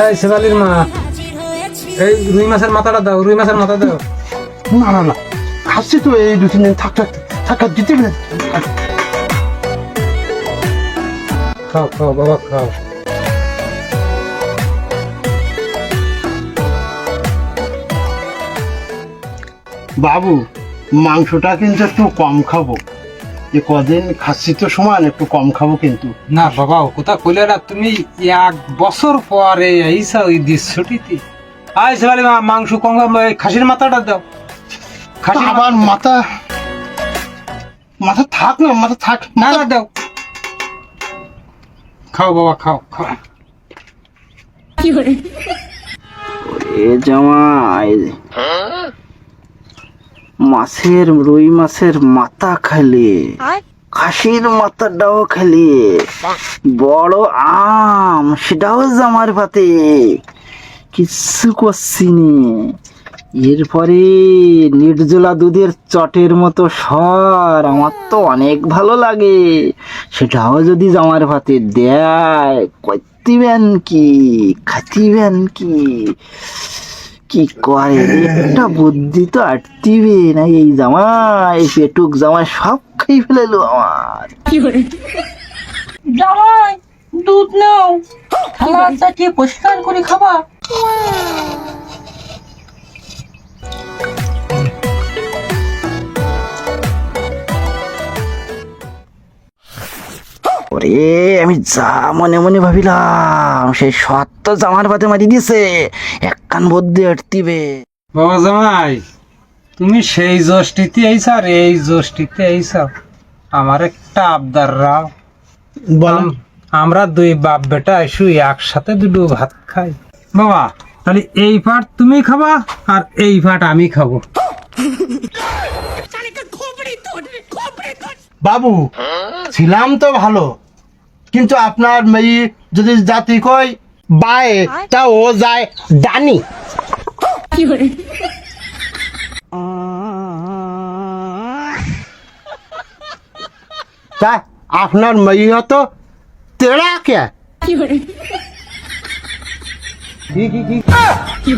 এই শেফালির মা। এই রুই মাছের মাথাটা দাও রুই মাছের মাথা দাও। না না না। খাচ্ছি তো এই দু তিন দিন থাক থাক থাক থাক, দিতে খাও খাও বাবা খাও। বাবু মাংসটা কিন্তু একটু কম খাব। যে কদিন খাচ্ছি তো সমান একটু কম খাব কিন্তু। না বাবা ও কথা কইলে না তুমি এক বছর পরে এইসা ওই দৃশ্যটিতে আয় শেফালি মা মাংস কম খাসির মাথাটা দাও। খাসির মাথা- আবার মাথা মাথা থাক না মাথা থাক না না দাও। খাও বাবা খাও খাও। এ জামাই। মাছের রুই মাছের মাথা খালি। খাসির মাথাটাও খালি। বড় আম সেটাও জামার পাতে কিচ্ছু করছিনি এরপরে নির্জলা দুধের চটের মতো স্বর আমার তো অনেক ভালো লাগে। সেটাও যদি জামার ভাতে দেয় করতিবেন কি খাতিবেন কি। কি করে? একটা বুদ্ধি তো আটতিবে না এই জামাই, পেটুক জামা সব খেয়ে ফেলেলো আমার। জামাই, দুধ নাও। থালা চাটিয়ে পরিষ্কার করে খাবা। ওরে আমি যা মনে মনে ভাবিলাম সেই সত্য জামার পাতে মারি দিছে এক কান বদ্যে আটতিবে। বাবা জামাই তুমি সেই জোষ্ঠীতে এইছ আর এই জষ্টিতে এইছ আমার একটা আবদার রাও। আম- আমরা দুই বাপ বেটা এসু একসাথে দুটো ভাত খাই। বাবা তাহলে এই পাট তুমি খাবা আর এই পাট আমি খাব। বাবু ছিলাম তো ভালো। কিন্তু আপনার মেয়ে যদি জাতি কই বায়ে তা ও যায় ডানি। তা আপনার মেয়ে হত তেড়া কে? কি কি কি কি